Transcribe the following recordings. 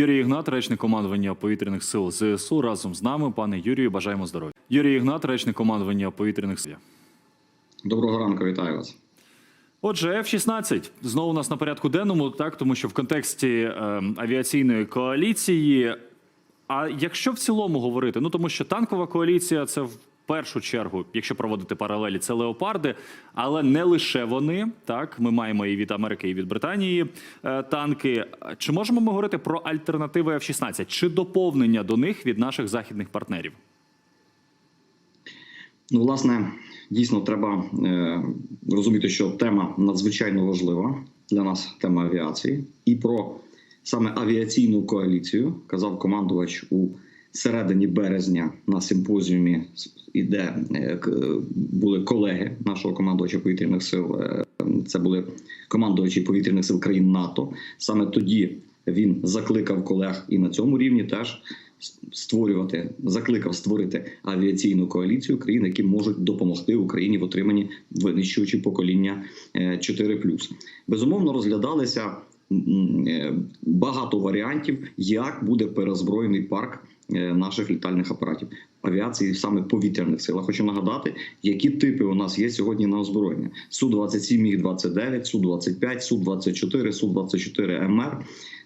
Юрій Ігнат, речник командування повітряних сил ЗСУ, разом з нами. Пане Юрію, бажаємо здоров'я. Юрій Ігнат, речник командування повітряних сил. Доброго ранку, вітаю вас. Отже, F-16 знову у нас на порядку денному, так тому що в контексті е, авіаційної коаліції. А якщо в цілому говорити, ну тому що танкова коаліція це в першу чергу, якщо проводити паралелі, це леопарди, але не лише вони. Так, ми маємо і від Америки, і від Британії е, танки. Чи можемо ми говорити про альтернативи F-16? Чи доповнення до них від наших західних партнерів? Ну, власне, дійсно треба е, розуміти, що тема надзвичайно важлива для нас тема авіації, і про саме авіаційну коаліцію казав командувач у середині березня на симпозіумі, і де е, були колеги нашого командувача повітряних сил. е, Це були командувачі повітряних сил країн НАТО. Саме тоді він закликав колег і на цьому рівні теж створювати, закликав створити авіаційну коаліцію країн, які можуть допомогти Україні в отриманні винищувачі покоління е, 4+. Безумовно, розглядалися е, багато варіантів, як буде перезброєний парк е, наших літальних апаратів авіації, саме повітряних сил. Хочу нагадати, які типи у нас є сьогодні на озброєння: су 27 міг 29 су 25 су 24 су 24 МР.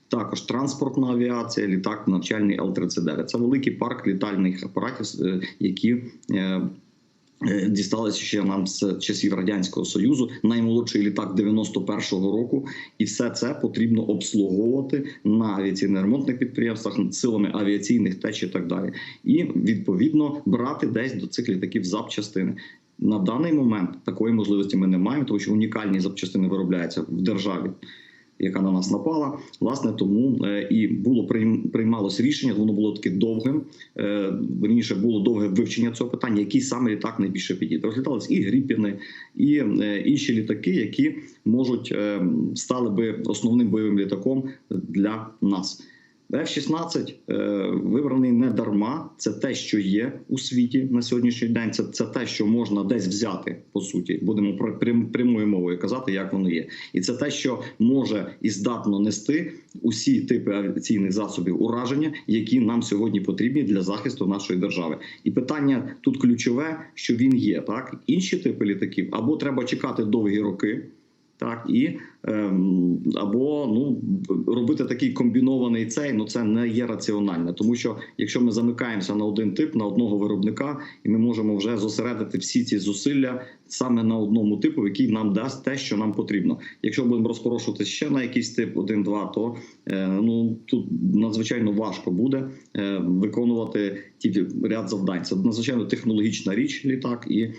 Також транспортна авіація, літак навчальний Л-39. Це великий парк літальних апаратів, е, які е, дісталися ще нам з часів радянського союзу. Наймолодший літак 91-го року, і все це потрібно обслуговувати на авіаційно-ремонтних підприємствах силами авіаційних теч і так далі. І відповідно брати десь до цих літаків запчастини. На даний момент такої можливості ми не маємо, тому що унікальні запчастини виробляються в державі яка на нас напала. Власне, тому е, і було приймалося рішення. Воно було таке довгим. Е, Верніше було довге вивчення цього питання, який саме літак найбільше підійде. Розглядались і Гріпіни, і е, інші літаки, які можуть стали би основним бойовим літаком для нас. F-16 е, вибраний не дарма. Це те, що є у світі на сьогоднішній день. Це, це те, що можна десь взяти по суті. Будемо про прям, прямою мовою казати, як воно є, і це те, що може і здатно нести усі типи авіаційних засобів ураження, які нам сьогодні потрібні для захисту нашої держави. І питання тут ключове, що він є. Так інші типи літаків або треба чекати довгі роки. Так і або ну робити такий комбінований цей, ну це не є раціонально, тому що якщо ми замикаємося на один тип, на одного виробника, і ми можемо вже зосередити всі ці зусилля саме на одному типу, який нам дасть те, що нам потрібно. Якщо будемо розпорошувати ще на якийсь тип 1-2, то е, ну тут надзвичайно важко буде е, виконувати ті ряд завдань. Це надзвичайно технологічна річ, літак, і е,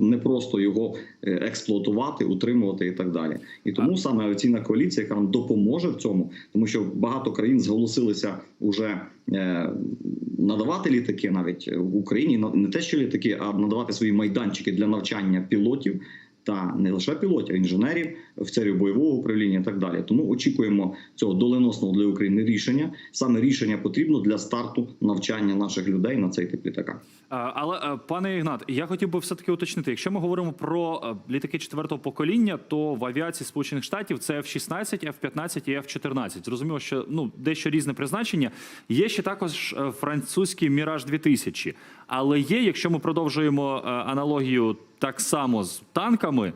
не просто його експлуатувати, утримувати і так далі. І тому саме авіаційна коаліція, яка нам допоможе в цьому, тому що багато країн зголосилися уже е, надавати літаки навіть в Україні, не те, що літаки, а надавати свої майданчики для навчання пілотів. Та не лише пілотів, а інженерів, офіцерів бойового управління і так далі. Тому очікуємо цього доленосного для України рішення. Саме рішення потрібно для старту навчання наших людей на цей тип літака. Але е, пане Ігнат, я хотів би все таки уточнити, якщо ми говоримо про е, літаки четвертого покоління, то в авіації Сполучених Штатів це F-16, F-15 і F-14. Зрозуміло, що ну дещо різне призначення. Є ще також е, французький Міраж 2000 Але є, якщо ми продовжуємо аналогію так само з танками,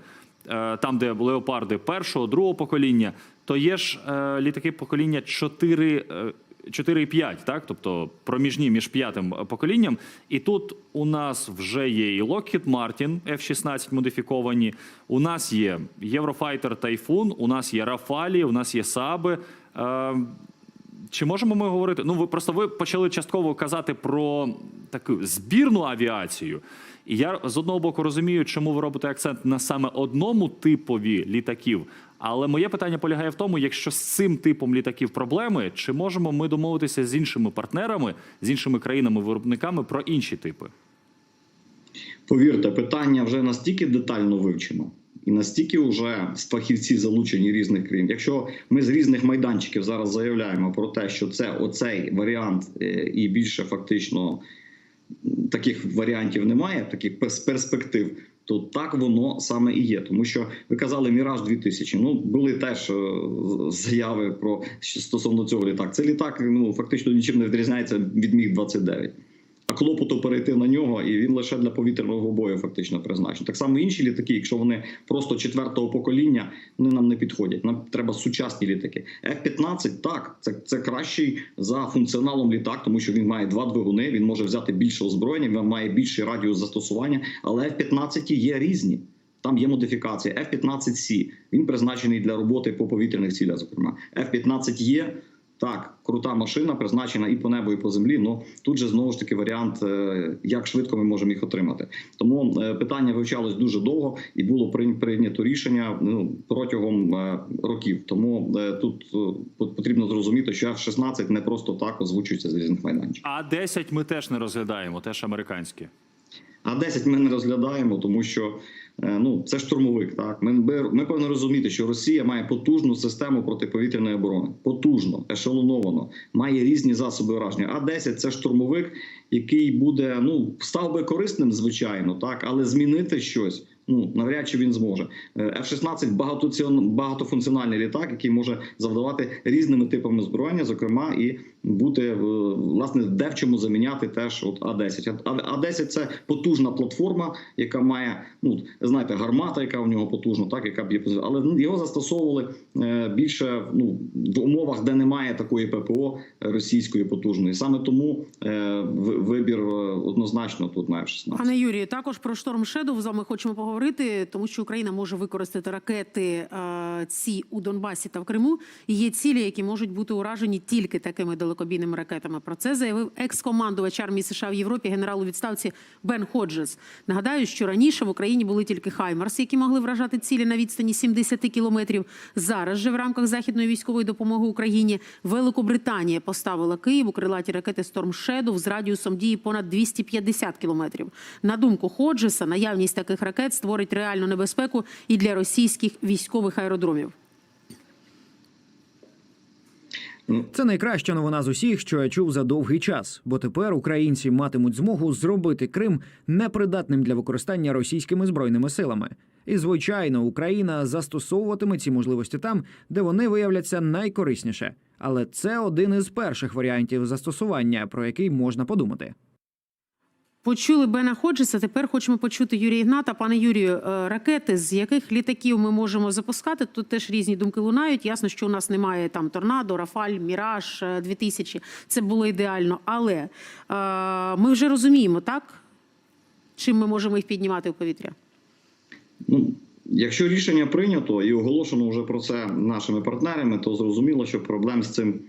е, там де леопарди першого, другого покоління, то є ж е, літаки покоління 4. е, 4,5, так, тобто проміжні між п'ятим поколінням. І тут у нас вже є і Lockheed Martin F-16 модифіковані. У нас є Eurofighter Typhoon, у нас є Рафалі, у нас є Саби. Е, чи можемо ми говорити? Ну, ви просто ви почали частково казати про таку збірну авіацію. І я з одного боку розумію, чому ви робите акцент на саме одному типові літаків. Але моє питання полягає в тому, якщо з цим типом літаків проблеми, чи можемо ми домовитися з іншими партнерами, з іншими країнами-виробниками про інші типи? Повірте, питання вже настільки детально вивчено. І настільки вже фахівці залучені різних країн. Якщо ми з різних майданчиків зараз заявляємо про те, що це оцей варіант, е, і більше фактично таких варіантів немає, таких перс- перспектив, то так воно саме і є. Тому що ви казали Міраж 2000 Ну були теж е, заяви про стосовно цього літак. Це літак ну фактично нічим не відрізняється від міг 29 а клопоту перейти на нього, і він лише для повітряного бою фактично призначений. Так само інші літаки, якщо вони просто четвертого покоління, вони нам не підходять. Нам треба сучасні літаки. F-15, так, це, це кращий за функціоналом літак, тому що він має два двигуни. Він може взяти більше озброєння, він має більший радіус застосування. Але F-15 є різні. Там є модифікація F-15C. Він призначений для роботи по повітряних цілях. Зокрема, F-15 є. Так, крута машина, призначена і по небу, і по землі. Ну тут же знову ж таки варіант, е, як швидко ми можемо їх отримати. Тому е, питання вивчалось дуже довго і було прийня- прийнято рішення ну, протягом е, років. Тому тут потрібно зрозуміти, що F-16 не просто так озвучується з різних майданчиків. А 10 ми теж не розглядаємо, теж американські. А 10 ми не розглядаємо, тому що ну це штурмовик. Так ми, ми, ми повинні розуміти, що Росія має потужну систему протиповітряної оборони, потужно, ешелоновано, має різні засоби враження. А 10 це штурмовик, який буде ну став би корисним, звичайно, так, але змінити щось. Ну навряд чи він зможе. Е, F-16 багатоціон- багатофункціональний літак, який може завдавати різними типами зброєння, зокрема, і бути е, власне де в чому заміняти теж от А-10. А- А-10 – це потужна платформа, яка має ну знаєте, гармата, яка в нього потужна, так яка б'є але його застосовували е, більше ну в умовах, де немає такої ППО російської потужної. Саме тому вибір однозначно тут має F-16. Пане Юрію, також про шторм Шедов з вами хочемо поговорити, тому що Україна може використати ракети ці у Донбасі та в Криму. І є цілі, які можуть бути уражені тільки такими далекобійними ракетами. Про це заявив екс-командувач армії США в Європі, генерал у відставці Бен Ходжес. Нагадаю, що раніше в Україні були тільки Хаймарс, які могли вражати цілі на відстані 70 кілометрів. Зараз же в рамках західної військової допомоги Україні Великобританія поставила Києву крилаті ракети Storm Shadow з радіусом дії понад 250 кілометрів. На думку Ходжеса, наявність таких ракет створить реальну небезпеку і для російських військових аеродромів. Це найкраща новина з усіх, що я чув за довгий час, бо тепер українці матимуть змогу зробити Крим непридатним для використання російськими збройними силами. І звичайно, Україна застосовуватиме ці можливості там, де вони виявляться найкорисніше. Але це один із перших варіантів застосування, про який можна подумати. Почули Бена Ходжеса. Тепер хочемо почути Юрія Ігната. Пане Юрію, е, ракети з яких літаків ми можемо запускати? Тут теж різні думки лунають. Ясно, що у нас немає там торнадо, Рафаль, Міраж е, 2000. Це було ідеально. Але е, ми вже розуміємо, так чим ми можемо їх піднімати в повітря. Ну, якщо рішення прийнято і оголошено вже про це нашими партнерами, то зрозуміло, що проблем з цим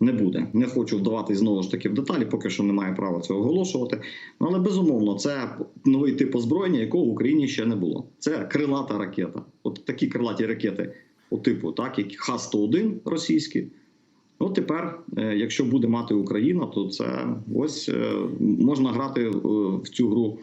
не буде. Не хочу вдаватись знову ж таки в деталі, поки що немає права цього оголошувати. Ну, але безумовно, це новий тип озброєння, якого в Україні ще не було. Це крилата ракета. От такі крилаті ракети, по типу, так, як Х-101 російські. От тепер, е, якщо буде мати Україна, то це ось е, можна грати е, в цю гру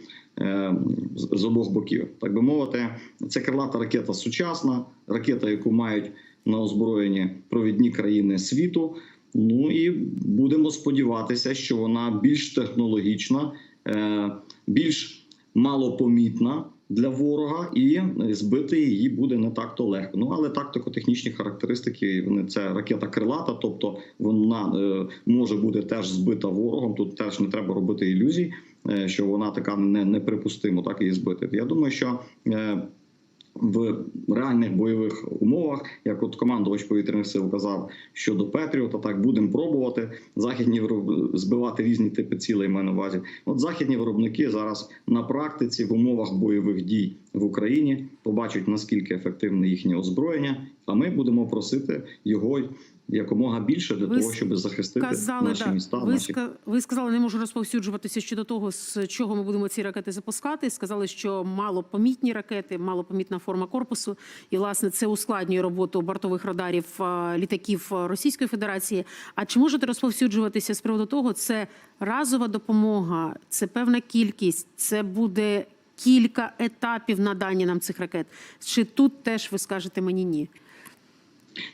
з обох боків. Так би мовити, це крилата ракета сучасна, ракета, яку мають на озброєнні провідні країни світу. Ну і будемо сподіватися, що вона більш технологічна, е, більш малопомітна для ворога, і збити її буде не так то легко. Ну але тактико-технічні характеристики вони це ракета крилата, тобто вона е, може бути теж збита ворогом. Тут теж не треба робити ілюзій, е, що вона така не неприпустимо, так її збити. Я думаю, що. В реальних бойових умовах, як от командувач повітряних сил казав щодо Петріота, так будемо пробувати західні вироб- збивати різні типи цілей. маю на увазі. От західні виробники зараз на практиці в умовах бойових дій в Україні побачать наскільки ефективне їхнє озброєння. А ми будемо просити його якомога більше для Ви того, щоб захистити Сказали, наші так. міста. Ви, наші ви сказали, не можу розповсюджуватися щодо того, з чого ми будемо ці ракети запускати. Сказали, що малопомітні ракети, малопомітна форма корпусу, і власне це ускладнює роботу бортових радарів е, літаків е, Російської Федерації. А чи можете розповсюджуватися з приводу того? Це разова допомога, це певна кількість, це буде кілька етапів надання нам цих ракет. Чи тут теж ви скажете мені ні?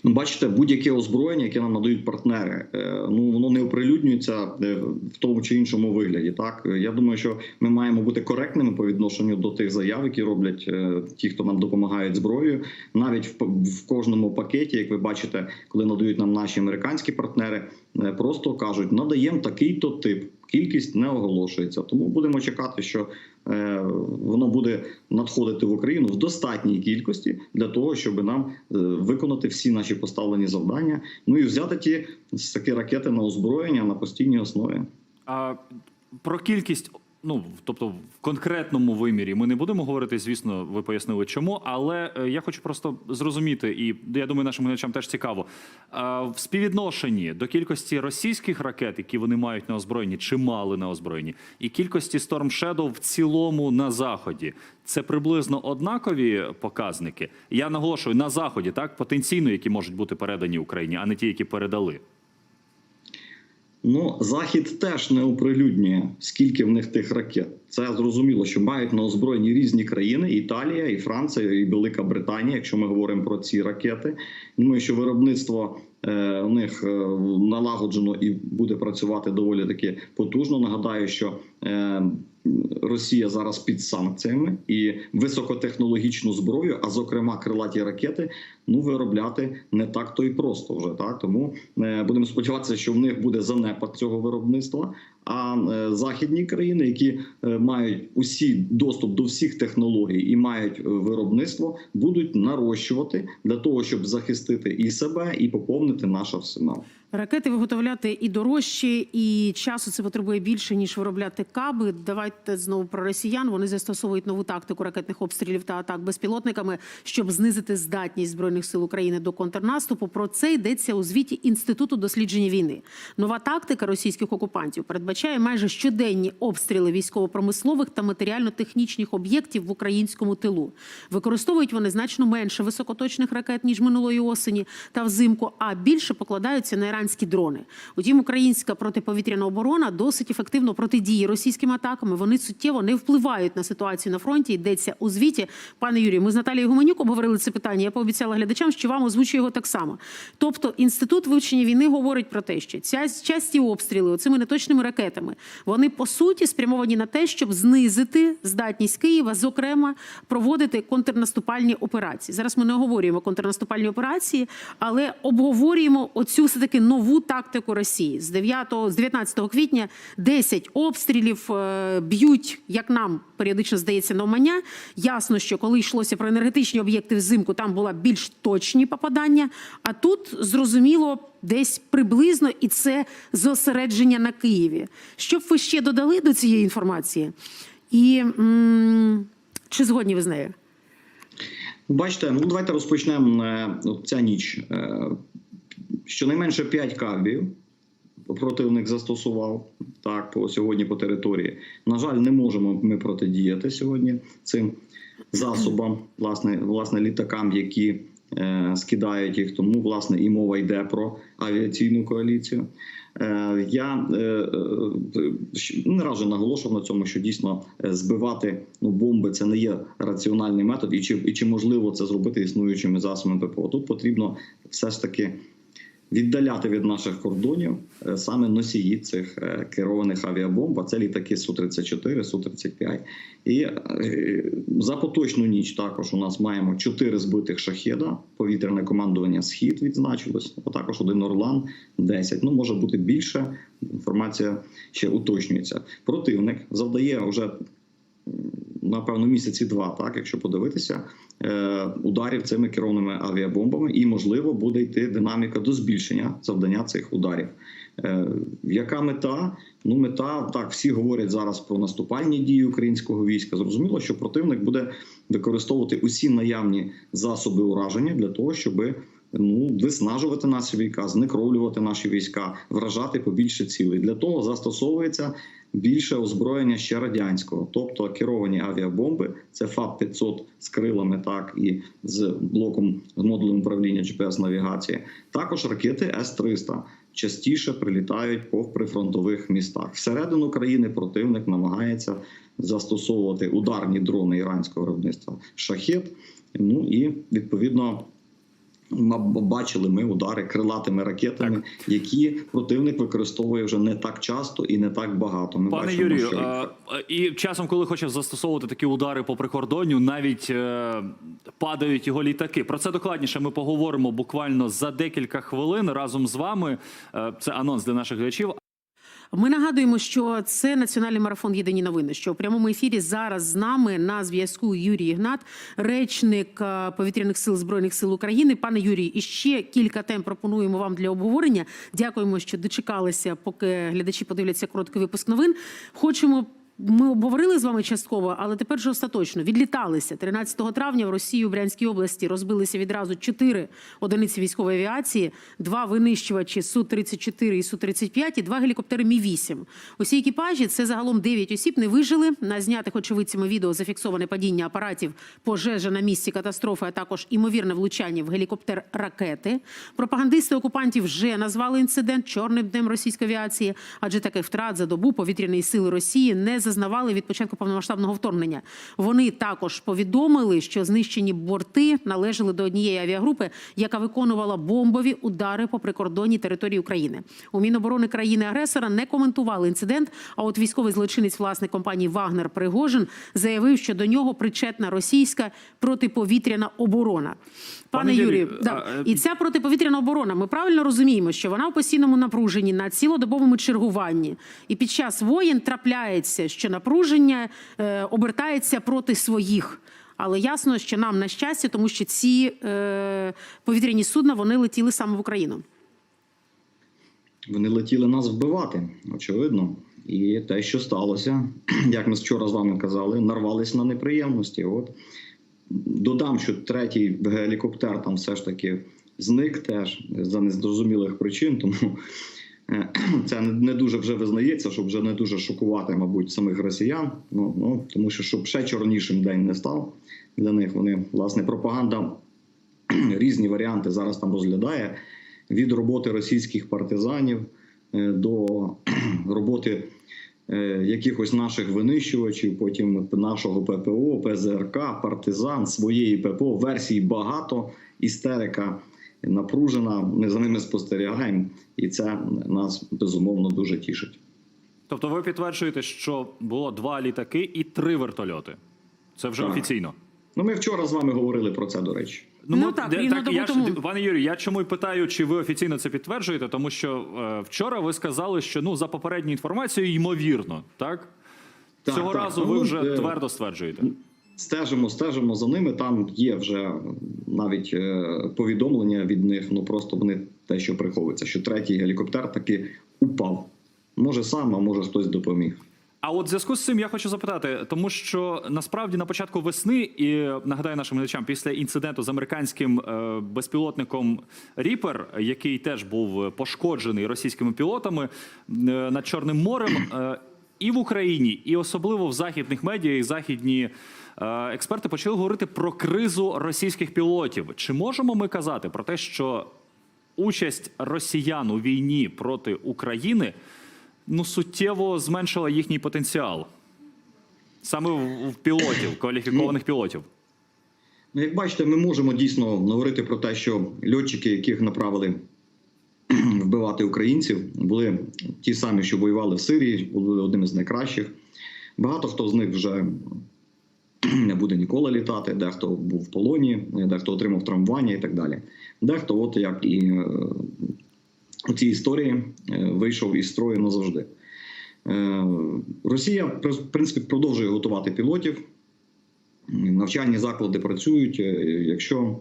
Ну, бачите, будь-яке озброєння, яке нам надають партнери, е, ну воно не оприлюднюється е, в тому чи іншому вигляді. Так я думаю, що ми маємо бути коректними по відношенню до тих заяв, які роблять е, ті, хто нам допомагають зброєю. Навіть в, в кожному пакеті, як ви бачите, коли надають нам наші американські партнери, просто кажуть, надаємо такий-то тип. Кількість не оголошується, тому будемо чекати, що е, воно буде надходити в Україну в достатній кількості для того, щоб нам е, виконати всі наші поставлені завдання. Ну і взяти ті такі ракети на озброєння на постійній основі. А про кількість, ну тобто в конкретному вимірі, ми не будемо говорити, звісно, ви пояснили чому, але е, я хочу просто зрозуміти, і я думаю, нашим глядачам теж цікаво. В співвідношенні до кількості російських ракет, які вони мають на озброєнні, чи мали на озброєнні, і кількості Storm Shadow в цілому на заході. Це приблизно однакові показники. Я наголошую на заході, так потенційно, які можуть бути передані Україні, а не ті, які передали. Ну, захід теж не оприлюднює, скільки в них тих ракет. Це зрозуміло, що мають на озброєнні різні країни: Італія, і Франція, і Велика Британія, якщо ми говоримо про ці ракети. Думаю, що виробництво у них е, налагоджено і буде працювати доволі таки потужно. Нагадаю, що е, Росія зараз під санкціями і високотехнологічну зброю, а зокрема крилаті ракети, ну виробляти не так то і просто вже так. Тому е, будемо сподіватися, що в них буде занепад цього виробництва. А е, західні країни, які е, мають усі доступ до всіх технологій і мають е, виробництво, будуть нарощувати для того, щоб захистити і себе, і поповнити наш арсенал. Ракети виготовляти і дорожче, і часу це потребує більше ніж виробляти каби. Давайте знову про росіян. Вони застосовують нову тактику ракетних обстрілів та атак безпілотниками, щоб знизити здатність збройних сил України до контрнаступу. Про це йдеться у звіті інституту дослідження війни. Нова тактика російських окупантів передбачає майже щоденні обстріли військово-промислових та матеріально-технічних об'єктів в українському тилу. Використовують вони значно менше високоточних ракет ніж минулої осені та взимку, а більше покладаються на іранські дрони. Утім, українська протиповітряна оборона досить ефективно протидіє російським атакам. Вони суттєво не впливають на ситуацію на фронті. Йдеться у звіті. Пане Юрію, ми з Наталією Гуменюк обговорили це питання. Я пообіцяла глядачам, що вам озвучу його так само. Тобто, інститут вивчення війни говорить про те, що ця часті обстріли цими неточними ракетами вони по суті спрямовані на те, щоб знизити здатність Києва, зокрема, проводити контрнаступальні операції. Зараз ми не оговорюємо контрнаступальні операції, але обговорюємо оцю все таки нову тактику Росії з 9, з 19 квітня 10 обстрілів е, б'ють, як нам періодично здається, навмання. Ясно, що коли йшлося про енергетичні об'єкти взимку, там була більш точні попадання. А тут зрозуміло. Десь приблизно і це зосередження на Києві. Що б ви ще додали до цієї інформації? І м- чи згодні ви з нею? Бачите, ну давайте розпочнемо е, ця ніч. Щонайменше 5 кабів противник застосував так по сьогодні по території. На жаль, не можемо ми протидіяти сьогодні цим засобам, власне, власне літакам, які е, скидають їх. Тому власне і мова йде про авіаційну коаліцію. Е, Я е, е, не разу наголошував на цьому, що дійсно збивати ну, бомби це не є раціональний метод, і чи, і чи можливо це зробити існуючими засобами ППО. Тут потрібно все ж таки віддаляти від наших кордонів е, саме носії цих е, керованих авіабомб, а це літаки Су-34, Су-35. І е, за поточну ніч також у нас маємо чотири збитих шахеда. Повітряне командування Схід відзначилось, а також один Орлан 10. Ну може бути більше. Інформація ще уточнюється. Противник завдає вже напевно місяці два, так якщо подивитися ударів цими керованими авіабомбами, і можливо буде йти динаміка до збільшення завдання цих ударів. Е, Яка мета? Ну, мета так, всі говорять зараз про наступальні дії українського війська. Зрозуміло, що противник буде використовувати усі наявні засоби ураження для того, щоб ну виснажувати наші війська, знекровлювати наші війська, вражати побільше цілей. Для того застосовується більше озброєння ще радянського, тобто керовані авіабомби, це ФАП 500 з крилами, так і з блоком з модулем управління GPS навігації. Також ракети С-300 частіше прилітають по прифронтових містах. Всередину країни противник намагається застосовувати ударні дрони іранського виробництва шахет. Ну і відповідно бачили ми удари крилатими ракетами, які противник використовує вже не так часто і не так багато. Ми Пане Юрію, що е, і часом, коли хоче застосовувати такі удари по прикордонню, навіть е, падають його літаки. Про це докладніше ми поговоримо буквально за декілька хвилин разом з вами. Е, це анонс для наших глядачів. Ми нагадуємо, що це національний марафон Єдині новини. Що у прямому ефірі зараз з нами на зв'язку Юрій Ігнат, речник е, повітряних сил збройних сил України. Пане Юрій, і ще кілька тем пропонуємо вам для обговорення. Дякуємо, що дочекалися, поки глядачі подивляться короткий випуск новин. Хочемо. Ми обговорили з вами частково, але тепер же остаточно відліталися 13 травня в Росії у Брянській області. Розбилися відразу чотири одиниці військової авіації, два винищувачі су 34 і су 35 і два гелікоптери Мі 8 Усі екіпажі це загалом 9 осіб. Не вижили на знятих очевидцями відео зафіксоване падіння апаратів, пожежа на місці катастрофи, а також імовірне влучання в гелікоптер ракети. Пропагандисти окупантів вже назвали інцидент чорним днем російської авіації, адже таких втрат за добу повітряної сили Росії не зазнавали від початку повномасштабного вторгнення. Вони також повідомили, що знищені борти належали до однієї авіагрупи, яка виконувала бомбові удари по прикордонній території України. У Міноборони країни-агресора не коментували інцидент. А от військовий злочинець, власник компанії Вагнер Пригожин, заявив, що до нього причетна російська протиповітряна оборона. Пане, Пане Юрію, Юрію, да. і ця протиповітряна оборона. Ми правильно розуміємо, що вона у постійному напруженні на цілодобовому чергуванні, і під час воєн трапляється, що напруження е, обертається проти своїх. Але ясно, що нам на щастя, тому що ці е, повітряні судна вони летіли саме в Україну. Вони летіли нас вбивати, очевидно. І те, що сталося, як ми вчора з вами казали, нарвались на неприємності. От додам, що третій гелікоптер там все ж таки зник теж за незрозумілих причин, тому це не- дуже вже визнається, щоб вже не дуже шокувати, мабуть, самих росіян. Ну, ну тому що щоб ще чорнішим день не став для них. Вони власне пропаганда різні варіанти зараз там розглядає від роботи російських партизанів е, до роботи е, якихось наших винищувачів, потім нашого ППО, ПЗРК, партизан, своєї ППО, версій багато, істерика напружена. Ми за ними спостерігаємо, і це нас безумовно дуже тішить. Тобто, ви підтверджуєте, що було два літаки і три вертольоти. Це вже Так. офіційно. Ну, ми вчора з вами говорили про це, до речі. Ну, ми- так, рівно добу я ж- пане Юрію, я чому й питаю, чи ви офіційно це підтверджуєте? Тому що е, вчора ви сказали, що ну за попередньою інформацією, ймовірно, так? Так, Цього так. разу Ну, ви вже е, твердо стверджуєте. Стежимо, стежимо за ними. Там є вже навіть е, повідомлення від них. Ну просто вони те, що приховується, що третій гелікоптер таки упав. Може сам, а може хтось допоміг. А от в зв'язку з цим я хочу запитати, тому що насправді на початку весни, і нагадаю нашим глядачам, після інциденту з американським е, безпілотником Ріпер, який теж був пошкоджений російськими пілотами е, над Чорним морем, і в Україні, і особливо в західних медіа, і західні експерти почали говорити про кризу російських пілотів. Чи можемо ми казати про те, що участь росіян у війні проти України ну суттєво зменшила їхній потенціал саме в, пілотів, кваліфікованих пілотів. Ну, як бачите, ми можемо дійсно говорити про те, що льотчики, яких направили вбивати українців, були ті самі, що воювали в Сирії, були одними з найкращих. Багато хто з них вже не буде ніколи літати, дехто був в полоні, дехто отримав травмування і так далі. Дехто, от як і е, у цій історії, е, вийшов із строю назавжди. Е, Росія в принципі продовжує готувати пілотів. Навчальні заклади працюють. Якщо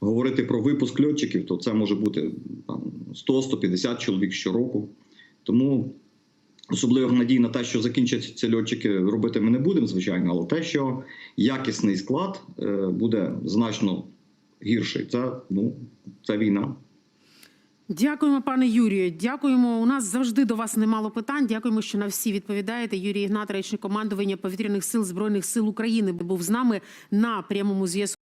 говорити про випуск льотчиків, то це може бути 100-150 чоловік щороку. Тому особливих надій на те, що закінчаться льотчики, робити ми не будемо, звичайно, але те, що якісний склад е, буде значно гірший. Це, ну, це війна. Дякуємо, пане Юрію. Дякуємо. У нас завжди до вас немало питань. Дякуємо, що на всі відповідаєте. Юрій Ігнат, речник командування повітряних сил збройних сил України, був з нами на прямому зв'язку.